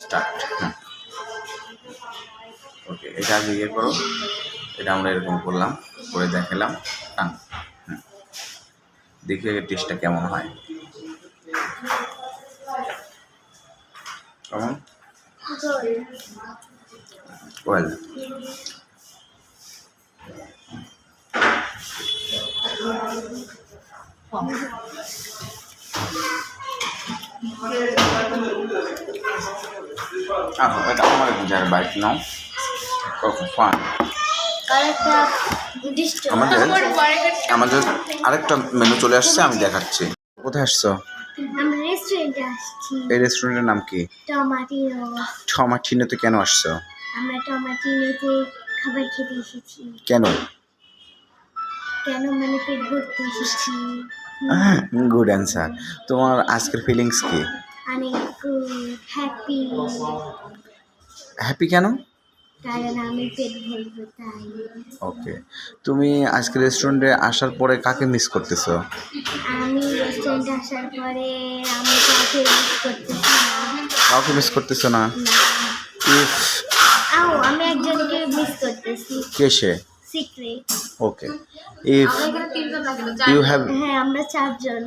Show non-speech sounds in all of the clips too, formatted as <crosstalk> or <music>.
Start ওকে এটা আগে ইয়ে করো। এটা আমরা এরকম করলাম, করে দেখালাম টান দেখি এর টেস্টটা কেমন হয়। কেমন ওয়েল এটা আমার যার বাইক নাও ফান আমাদের আমাদের আরেকটা মেনু চলে আসছে আমি দেখাচ্ছি। কোথায় আসছো? এই রেস্টুরেন্টের নাম কি? টমাটিনো টমাটিনোতে কেন আসছো? আমরা টমাটিনোতে খাবার খেতে এসেছি। কেন? কেন মানে পেট ভর্তি এসেছি। <laughs> গুড অ্যান্সার তোমার আজকের ফিলিংস কি? অনেক হ্যাপি হ্যাপি কেন? কারণ আমি পেট ভরবো তাই। ওকে তুমি আজকে রেস্টুরেন্টে আসার পরে কাকে মিস করতেছো? আমি রেস্টুরেন্টে আসার পরে আমি কাউকে মিস করতেছি না। কাউকে মিস করতেছো না? ইফ আও আমি একজনকে মিস করতেছি। কে সে? Secret okay if you have হ্যাঁ আমরা চারজন।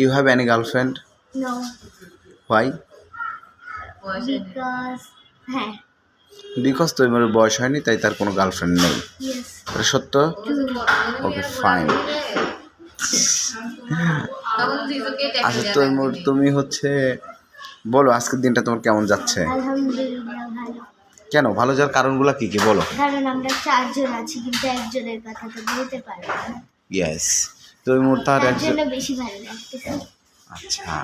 You have any girlfriend no why because হ্যাঁ। বিকজ তোমার বয়স হয়নি তাই তার কোনো গার্লফ্রেন্ড নেই। এটা সত্য? ওকে ফাইন আচ্ছা তৈমুর তুমি হচ্ছে বলো আজকের দিনটা তোমার কেমন যাচ্ছে? কেন? ভালো যাওয়ার কারণগুলো কি কি বলো? কারণ আমরা চারজন আছি কিন্তু একজনের কথা তো বলতে পারব না। ইয়েস তৈমুর তার তার একজন বেশি ভালো লাগতেছে। আচ্ছা।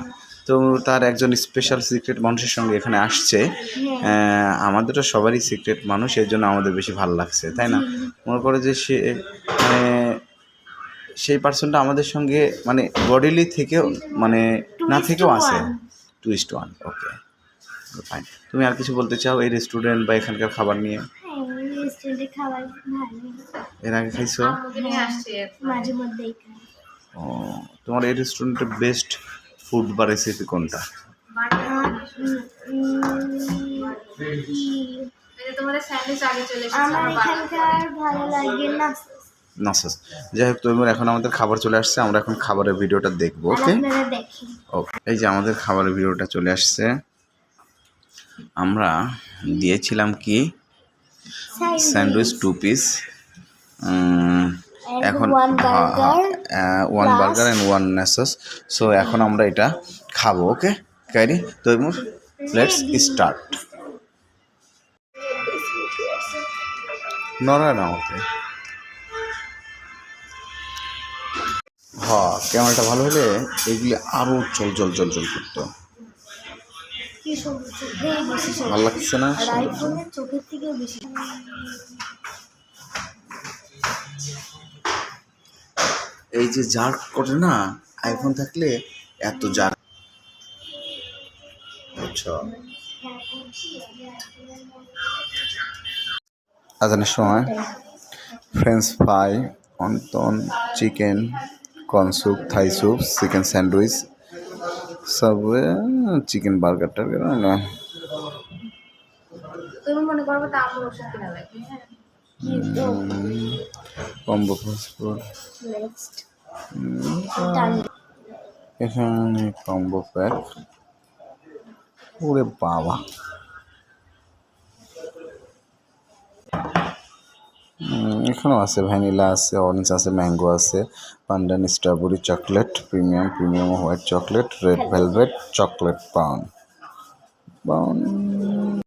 তো তার একজন স্পেশাল সিক্রেট মানুষের সঙ্গে এখানে আসছে। আমাদেরও সবারই সিক্রেট মানুষ এর জন্য আমাদের বেশি ভালো লাগছে তাই না? মনে করে যে সে মানে সেই পার্সনটা আমাদের সঙ্গে মানে বডিলি থেকেও মানে না থেকেও one. Two east one okay fine তুমি আর কিছু বলতে চাও এই রেস্টুরেন্ট বা এখানকার খাবার নিয়ে? হ্যাঁ রেস্টুরেন্টে এর আগে খাইছো? ও তোমার এই রেস্টুরেন্টের বেস্ট ফুড বা রেসিপি কোনটা? না। নাসাস। যাই হোক তুমি এখন আমাদের খাবার চলে আসছে আমরা এখন খাবারের ভিডিওটা দেখব ওকে? ওকে এই যে আমাদের খাবারের ভিডিওটা চলে আসছে আমরা দিয়েছিলাম কি? স্যান্ডউইচ। টু পিস এখন ওয়ান বার্গার অ্যান্ড ওয়ান নাসাস সো এখন আমরা এটা খাব ওকে কাইরি তৈমুর লেটস স্টার্ট নড়া না ওকে হ ক্যামেরাটা ভালো হলে এগুলি আরও চল চল চল চল করতো। ভালো লাগছে না? চোখের থেকেও বেশি। এই যে জার্ক করে না আইফোন থাকলে এত জার্ক আচ্ছা। আজানের সময় French fry wonton chicken corn soup Thai soup chicken sandwich Subway chicken burger টার্গার না তুমি মনে করব তা আমার ওষুধ কিনা লাগবে হ্যাঁ কম্বো ফাস্টফুড এখানে কম্বো প্যাক ওরে বাবা এখানেও আছে ভ্যানিলা আছে অরেঞ্জ আছে ম্যাঙ্গো আছে Pandan strawberry chocolate premium premium white chocolate red velvet chocolate পাউন পাউন